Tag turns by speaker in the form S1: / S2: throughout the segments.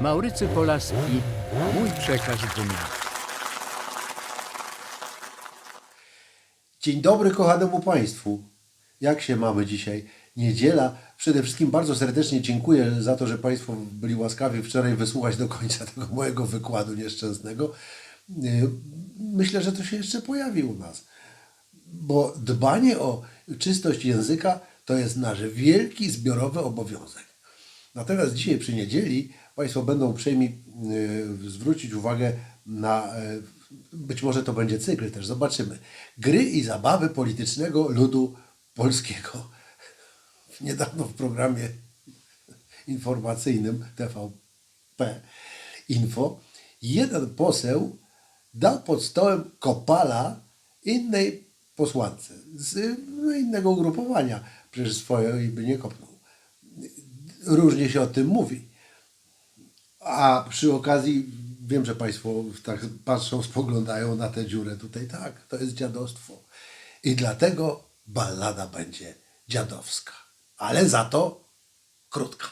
S1: Maurycy Polaski, mój przekaz dnia.
S2: Dzień dobry kochanemu Państwu. Jak się mamy dzisiaj? Niedziela. Przede wszystkim bardzo serdecznie dziękuję za to, że Państwo byli łaskawi wczoraj wysłuchać do końca tego mojego wykładu nieszczęsnego. Yy, Myślę, że to się jeszcze pojawi u nas. Bo dbanie o czystość języka to jest nasz wielki zbiorowy obowiązek. Natomiast dzisiaj przy niedzieli Państwo będą uprzejmi yy, zwrócić uwagę na, yy, być może to będzie cykl też, zobaczymy. Gry i zabawy politycznego ludu polskiego. Niedawno w programie informacyjnym TVP Info jeden poseł dał pod stołem kopala innej posłance z no, innego ugrupowania. Przecież swoje by nie kopnął różnie się o tym mówi. A przy okazji wiem, że Państwo tak patrzą, spoglądają na tę dziurę tutaj. Tak, to jest dziadostwo. I dlatego ballada będzie dziadowska. Ale za to krótka.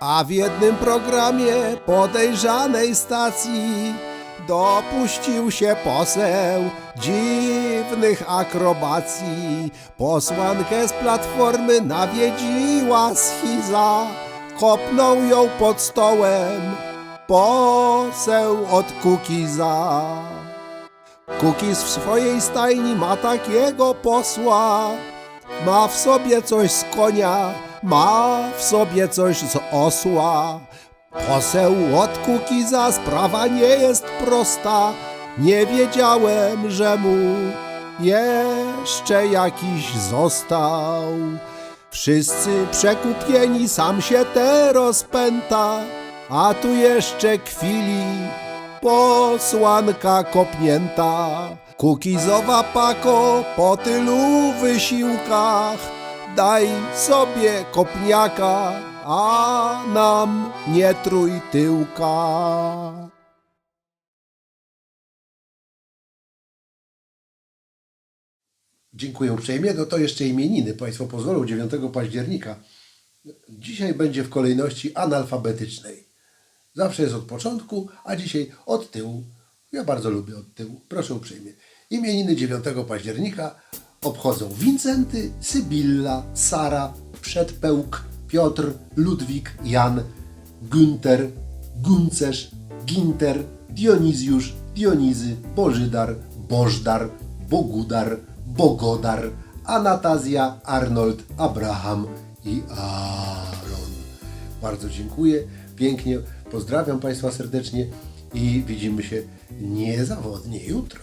S3: A w jednym programie podejrzanej stacji dopuścił się poseł dziwnych akrobacji. Posłankę z platformy nawiedziła schiza, kopnął ją pod stołem poseł od Kukiza. Kukiz w swojej stajni ma takiego posła, ma w sobie coś z konia, ma w sobie coś z osła. Poseł od Kukiza sprawa nie jest prosta. Nie wiedziałem, że mu jeszcze jakiś został. Wszyscy przekupieni, sam się te rozpęta, a tu jeszcze kwili posłanka kopnięta. Kukizowa pako po tylu wysiłkach, daj sobie kopniaka, a nam nie trój tyłka.
S2: Dziękuję uprzejmie. No to jeszcze imieniny. Państwo pozwolą 9 października. Dzisiaj będzie w kolejności analfabetycznej. Zawsze jest od początku, a dzisiaj od tyłu. Ja bardzo lubię od tyłu. Proszę uprzejmie. Imieniny 9 października obchodzą Wincenty, Sybilla, Sara, Przedpełk, Piotr, Ludwik, Jan, Günter, Guncerz, Ginter, Dionizjusz, Dionizy, Bożydar, Bożdar, Bogudar, Bogodar, Anatazja, Arnold, Abraham i Aaron. Bardzo dziękuję, pięknie, pozdrawiam Państwa serdecznie i widzimy się niezawodnie jutro.